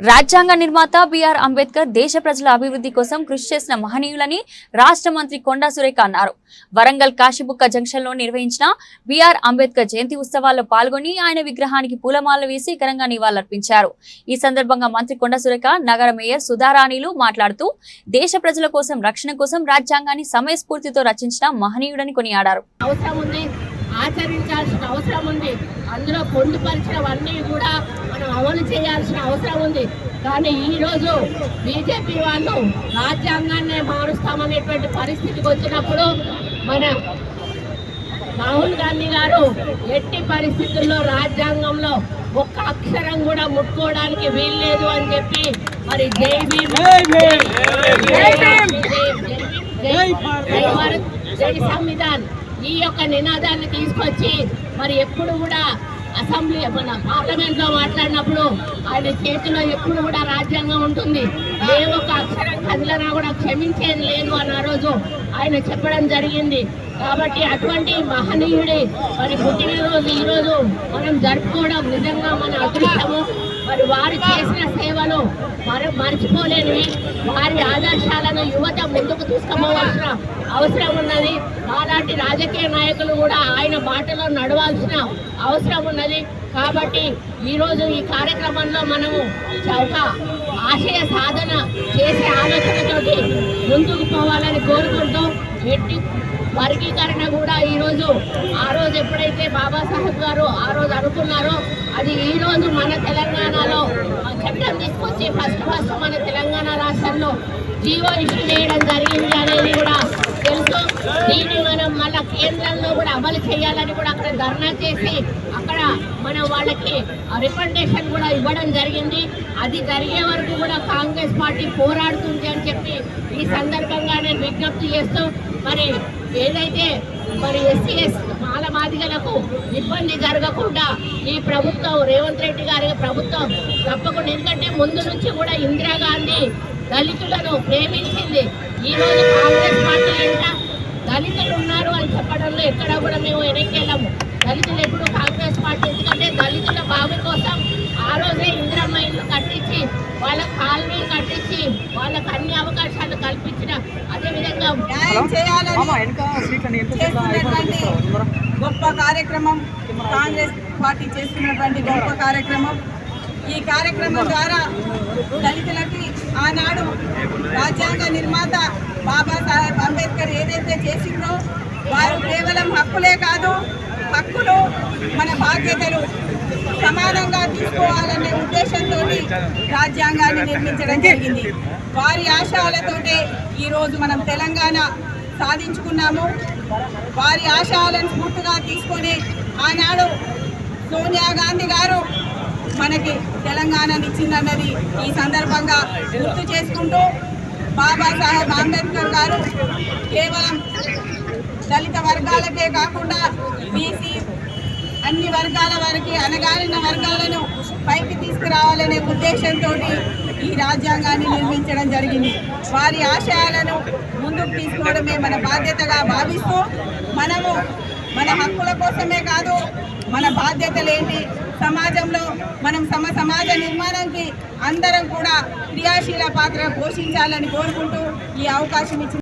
రాజ్యాంగ నిర్మాత బిఆర్ అంబేద్కర్ దేశ ప్రజల అభివృద్ధి కోసం కృషి చేసిన మహనీయులని రాష్ట్ర మంత్రి కొండా సురేఖ అన్నారు. వరంగల్ కాశీబుక్క జంక్షన్లో నిర్వహించిన బిఆర్ అంబేద్కర్ జయంతి ఉత్సవాల్లో పాల్గొని ఆయన విగ్రహానికి పూలమాల వేసి ఘనంగా నివాళులర్పించారు. ఈ సందర్భంగా మంత్రి కొండా సురేఖ నగర మేయర్ సుధారాణిలు మాట్లాడుతూ దేశ ప్రజల కోసం రక్షణ కోసం రాజ్యాంగాన్ని సమయస్ఫూర్తితో రచించిన మహనీయుడని కొనియాడారు. ఆచరించాల్సిన అవసరం ఉంది. అందులో పొందుపరిచినవన్నీ కూడా మనం అమలు చేయాల్సిన అవసరం ఉంది. కానీ ఈరోజు బీజేపీ వాళ్ళు రాజ్యాంగాన్నే మారుస్తామనేటువంటి పరిస్థితికి వచ్చినప్పుడు మన రాహుల్ గాంధీ గారు ఎట్టి పరిస్థితుల్లో రాజ్యాంగంలో ఒక్క అక్షరం కూడా ముట్టుకోవడానికి వీల్లేదు అని చెప్పి మరి జై భీమ్. జై సంవిధాన్. ఈ యొక్క నినాదాన్ని తీసుకొచ్చి మరి ఎప్పుడు కూడా అసెంబ్లీ మన పార్లమెంట్లో మాట్లాడినప్పుడు ఆయన చేతిలో ఎప్పుడు కూడా రాజ్యాంగం ఉంటుంది. ఏ ఒక్క అక్షరం కదిలినా కూడా క్షమించేది లేదు అన్న రోజు ఆయన చెప్పడం జరిగింది. కాబట్టి అటువంటి మహనీయుడి మరి పుట్టినరోజు ఈరోజు మనం జరుపుకోవడం నిజంగా మన అదృష్టము. మరి వారు చేసిన సేవలు మరి మర్చిపోలేనివి. వారి ఆదర్శాలను యువత ముందుకు తీసుకుపోవాల్సిన అవసరం ఉన్నది. మాలాంటి రాజకీయ నాయకులు కూడా ఆయన బాటలో నడవాల్సిన అవసరం ఉన్నది. కాబట్టి ఈరోజు ఈ కార్యక్రమంలో మనము ఒక ఆశయ సాధన చేసే ఆలోచనతోటి ముందుకు పోవాలని కోరుకుంటూ ఎట్టి వర్గీకరణ కూడా ఈరోజు ఆ రోజు ఎప్పుడైతే బాబాసాహెబ్ గారు ఆ రోజు అనుకున్నారో అది ఈరోజు మన తెలంగాణలో ఆ చట్టం తీసుకొచ్చి ఫస్ట్ ఫస్ట్ మన తెలంగాణ రాష్ట్రంలో జీవో ఇష్యూ చేయడం జరిగింది అనేది కూడా తెలుసు. దీన్ని మనం మళ్ళా కేంద్రంలో కూడా అమలు చేయాలని కూడా అక్కడ ధర్నా చేసి అక్కడ మనం వాళ్ళకి రికమెండేషన్ కూడా ఇవ్వడం జరిగింది. అది జరిగే వరకు కూడా కాంగ్రెస్ పార్టీ పోరాడుతుంది అని చెప్పి ఈ సందర్భంగా నేను విజ్ఞప్తి చేస్తూ మరి ఏదైతే మరి ఎస్సీ ఎస్ మాల మాదిగలకు ఇబ్బంది జరగకుండా ఈ ప్రభుత్వం రేవంత్ రెడ్డి గారి ప్రభుత్వం తప్పకుండా ఎందుకంటే ముందు నుంచి కూడా ఇందిరాగాంధీ దళితులను ప్రేమించింది. ఈ రోజు కాంగ్రెస్ పార్టీ ఏంట దళితులు ఉన్నారు అని చెప్పడంలో ఎక్కడ కూడా మేము వెనక్కెళ్ళము దళితులు ఎప్పుడు కాంగ్రెస్ పార్టీ ఎందుకంటే దళితుల బావి కోసం ఆ రోజే ఇందిరమ్మ ఇల్లు కట్టించి వాళ్ళ కాలనీలు కట్టించి వాళ్ళకు అన్ని అవకాశాలు కల్పించిన అది చేయాలని గొప్ప కార్యక్రమం. కాంగ్రెస్ పార్టీ చేస్తున్నటువంటి గొప్ప కార్యక్రమం. ఈ కార్యక్రమం ద్వారా దళితులకి ఆనాడు రాజ్యాంగ నిర్మాత బాబాసాహెబ్ అంబేద్కర్ ఏదైతే చేసిందో వారు కేవలం హక్కులే కాదు హక్కులు మన బాధ్యతలు సమానంగా తీసుకోవాలనే ఉద్దేశంతో రాజ్యాంగాన్ని నిర్మించడం జరిగింది. వారి ఆశయాలతోటే ఈరోజు మనం తెలంగాణ సాధించుకున్నాము. వారి ఆశయాలను స్ఫూర్తిగా తీసుకొని ఆనాడు సోనియా గాంధీ గారు మనకి తెలంగాణని ఇచ్చిందన్నది ఈ సందర్భంగా గుర్తు చేసుకుంటూ బాబాసాహెబ్ అంబేద్కర్ గారు కేవలం దళిత వర్గాలకే కాకుండా బీసీ అన్ని వర్గాల వారికి అనగారిన వర్గాలను పైకి ఉద్దేశంతో ఈ రాజ్యాంగాన్ని నిర్మించడం జరిగింది. వారి ఆశయాలను ముందుకు తీసుకోవడమే మన బాధ్యతగా భావిస్తూ మనము మన హక్కుల కోసమే కాదు మన బాధ్యతలేంటి సమాజంలో మనం సమ సమాజ నిర్మాణానికి అందరం కూడా క్రియాశీల పాత్ర పోషించాలని కోరుకుంటూ ఈ అవకాశం ఇచ్చింది